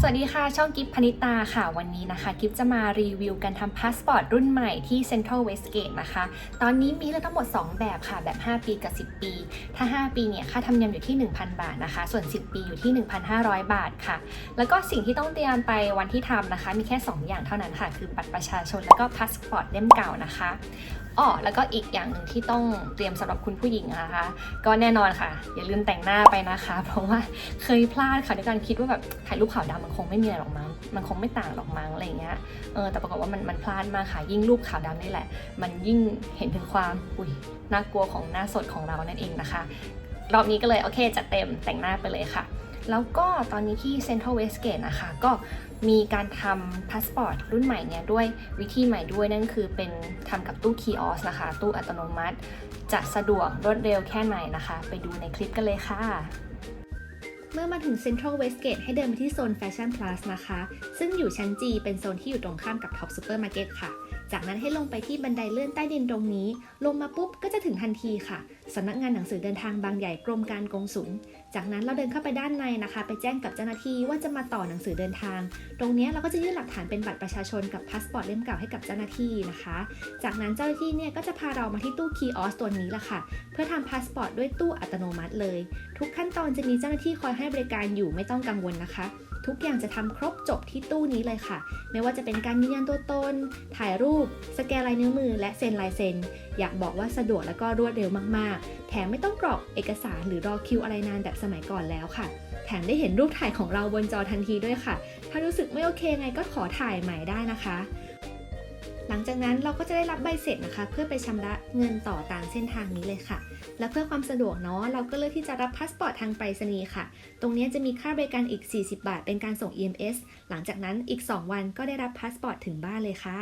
สวัสดีค่ะ ช่องกิฟพนิตาค่ะ วันนี้นะคะ กิฟจะมารีวิวการทำพาสปอร์ตรุ่นใหม่ที่ Central Westgate นะคะ ตอนนี้มีเลือกทั้งหมด 2 แบบค่ะ แบบ 5 ปีกับ 10 ปี ถ้า 5 ปีเนี่ย ค่าธรรมเนียมอยู่ที่ 1,000 บาทนะคะ ส่วน 10 ปีอยู่ที่ 1,500 บาทค่ะ แล้วก็สิ่งที่ต้องเตรียมไปวันที่ทำนะคะ มีแค่ 2 อย่างเท่านั้นค่ะ คือบัตรประชาชนแล้วก็พาสปอร์ตเล่มเก่านะคะ อ๋อแล้วก็อีกอย่างหนึ่งที่ต้องเตรียมสำหรับคุณผู้หญิงนะคะ ก็แน่นอนค่ะ อย่าลืมแต่งหน้าไปนะคะ เพราะว่าเคยพลาดค่ะด้วยการคิดว่าแบบถ่ายรูปขาวดำมันคงไม่มีอะไรหรอกมั้งมันคงไม่ต่างหรอกมั้งอะไรเงี้ยเออแต่ปรากฏว่ามันมันพลาดมากค่ะ ยิ่งรูปขาวดำนี่แหละ มันยิ่งเห็นถึงความอุ้ยน่ากลัวของหน้าสดของเรานั่นเองนะคะรอบนี้ก็เลยโอเคจัดเต็มแต่งหน้าไปเลยค่ะ แล้วก็ตอนนี้ที่ Central Westgate นะคะ ก็มีการทำพาสปอร์ตรุ่นใหม่เนี่ยด้วยวิธีใหม่ด้วยนั่นคือเป็นทำกับตู้คีออสนะคะ ตู้อัตโนมัติ จะสะดวกรวดเร็วแค่ไหนนะคะ ไปดูในคลิปกันเลยค่ะเมื่อมาถึง Central Westgate ให้เดินไปที่โซน Fashion Plus นะคะ ซึ่งอยู่ชั้น G เป็นโซนที่อยู่ตรงข้ามกับ Top Supermarket ค่ะ จากนั้นให้ลงไปที่บันไดเลื่อนใต้ดินตรงนี้ ลงมาปุ๊บก็จะถึงทันทีค่ะ สำนักงานหนังสือเดินทางบางใหญ่กรมการกงสุล จากนั้นเราเดินเข้าไปด้านในนะคะ ไปแจ้งกับเจ้าหน้าที่ว่าจะมาต่อหนังสือเดินทาง ตรงนี้เราก็จะยื่นหลักฐานเป็นบัตรประชาชนกับพาสปอร์ตเล่มเก่าให้กับเจ้าหน้าที่นะคะ จากนั้นเจ้าหน้าที่เนี่ยก็จะพาเรามาที่ตู้คีออสตัวนี้ละค่ะ เพื่อทำพาสปอร์ตด้วยตู้อัตโนมัติเลย ทุกขั้นตอนจะมีเจ้าหน้าที่คอยให้บริการอยู่ไม่ต้องกังวลนะคะ ทุกอย่างจะทำครบจบที่ตู้นี้เลยค่ะ ไม่ว่าจะเป็นการยืนยันตัวตน ถ่ายรูป สแกนลายนิ้วมือ และเซ็นลายเซ็น อยากบอกว่าสะดวกและก็รวดเร็วมากๆ แถมไม่ต้องกรอกเอกสารหรือรอคิวอะไรนานแบบสมัยก่อนแล้วค่ะ แถมได้เห็นรูปถ่ายของเราบนจอทันทีด้วยค่ะ ถ้ารู้สึกไม่โอเคไงก็ขอถ่ายใหม่ได้นะคะ หลังจากนั้นเราก็จะได้รับใบเสร็จนะคะ เพื่อไปชำระเงินต่อตามเส้นทางนี้เลยค่ะ และเพื่อความสะดวกเนาะเราก็เลือกที่จะรับพาสปอร์ตทางไปรษณีย์ค่ะ ตรงนี้จะมีค่าบริการอีก 40 บาท เป็นการส่ง EMS หลังจากนั้นอีก 2 วันก็ได้รับพาสปอร์ตถึงบ้านเลยค่ะ